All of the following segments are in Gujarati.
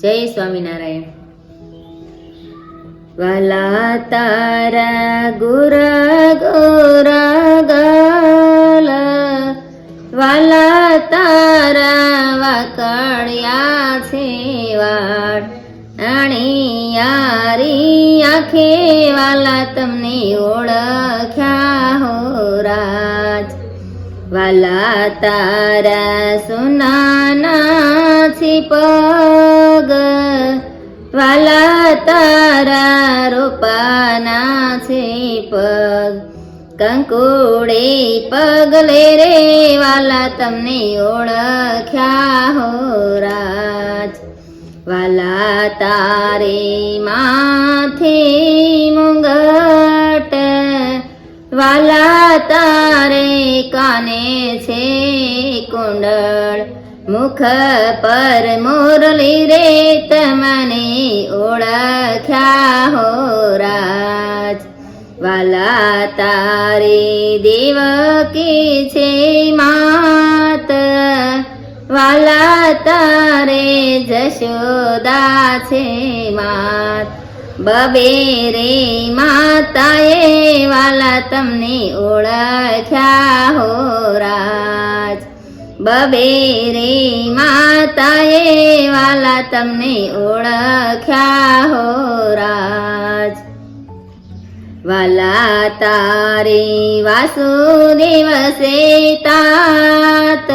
જય સ્વામિનારાયણ. વાલા તારા ગુરા ગોરા ગાલ. વાલા તારા વાકડિયા છે વાળ. આણી યારી આંખે વાલા તમને ઓળખ્યા હો રાજ. વાલા તારા સુનાના છે વાલા તારા રૂપાના છે પગ કંકુડે પગલે રે વાલા તમને ઓળખ્યા હો રાજ. વાલા તારે માથે મુંગટ. વાલા તારે કાને છે કુંડળ મુખ પર મુરલી રે તમને ઓળખ્યા હો રાજ. વાલા દેવ દેવકી છે માત? વાલા તારે જશોદા છે માત? બબે રે માતાએ વાલા તમને ઓળખ્યા બબે રે માતાએ વાલા તમને ઓળખ્યા હો રાજ. વાલા તારે વાસુદેવ સે તાત.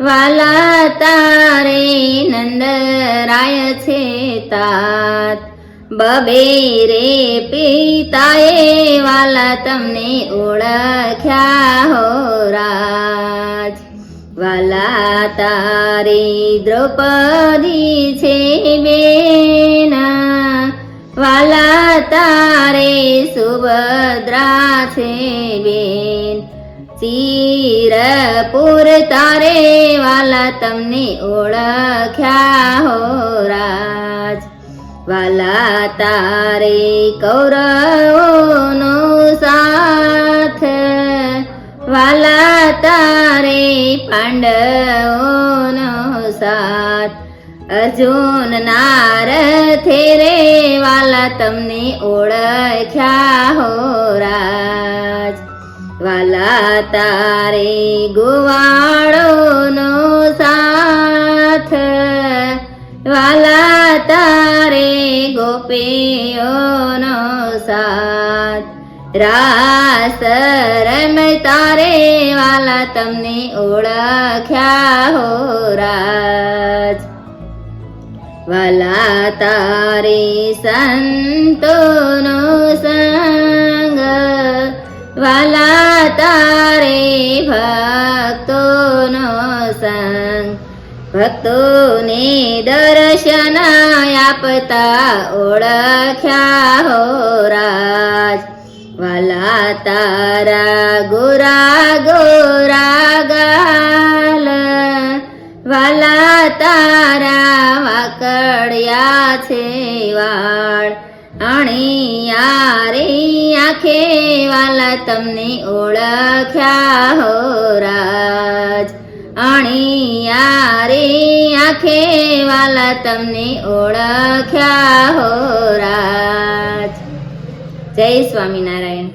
વાલા તારે નંદરાય છે તાત. બબે રે પિતાએ વાલા તમને ઓળખ્યા હો રાજ. વાલા તારી દ્રૌપદી છે બેના વાલા તારે સુભદ્રા છે બેન. ચીરપુર તારે વાલા તમને ઓળખ્યા હો રાજ. વાલા તારે કૌરવોનો સાથ વાલા તારે પાંડવોનો સાથ. અર્જુન નારથે રે વાલા તમને ઓળખ્યા હો રાજ. વાલા તારે ગોવાળોનો સાથ. વાલા તારે ગોપીઓનો સાથ રાસ રમ તારે વાલા તમને ઓળખ્યા હો રાજ વાલા તારે સંતોનો સંગ વાલા તારે ભક્તોનો સંગ ભક્તોને દર્શન આપતા ઓળખ્યા હો રાજ વાલા તારા ગોરા ગોરા ગાલ વાલા તારા વાકડિયા છે વાળ રે આંખે વાલા તમને ઓળખ્યા હો રાજ અણિયા રે આંખે વાલા તમને ઓળખ્યા હો રાજ જય સ્વામિનારાયણ.